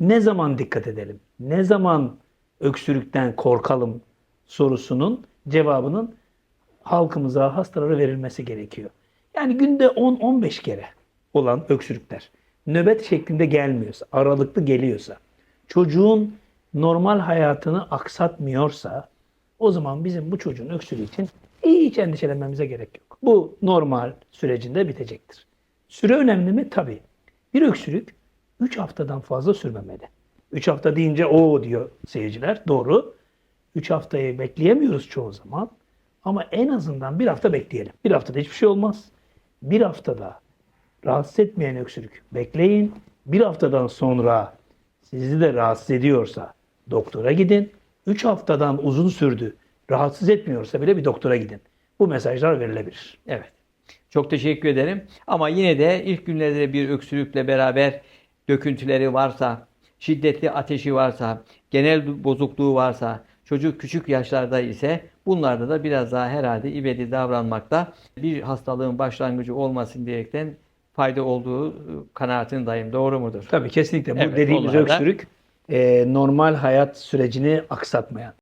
ne zaman dikkat edelim? Ne zaman öksürükten korkalım sorusunun cevabının halkımıza, hastalara verilmesi gerekiyor. Yani günde 10-15 kere olan öksürükler nöbet şeklinde gelmiyorsa, aralıklı geliyorsa, çocuğun normal hayatını aksatmıyorsa o zaman bizim bu çocuğun öksürüğü için hiç endişelenmemize gerek yok. Bu normal sürecinde bitecektir. Süre önemli mi? Tabii. Bir öksürük 3 haftadan fazla sürmemeli. 3 hafta deyince o diyor seyirciler. Doğru. 3 haftayı bekleyemiyoruz çoğu zaman. Ama en azından bir hafta bekleyelim. Bir haftada hiçbir şey olmaz. Bir haftada rahatsız etmeyen öksürük bekleyin. Bir haftadan sonra sizi de rahatsız ediyorsa doktora gidin. 3 haftadan uzun sürdü. Rahatsız etmiyorsa bile bir doktora gidin. Bu mesajlar verilebilir. Evet. Çok teşekkür ederim. Ama yine de ilk günlerde bir öksürükle beraber döküntüleri varsa, şiddetli ateşi varsa, genel bozukluğu varsa, çocuk küçük yaşlarda ise bunlarda da biraz daha herhalde ivedi davranmakta bir hastalığın başlangıcı olmasın diyerekten fayda olduğu kanaatindeyim. Doğru mudur? Tabii kesinlikle bu Evet, dediğimiz öksürük e, normal hayat sürecini aksatmayan,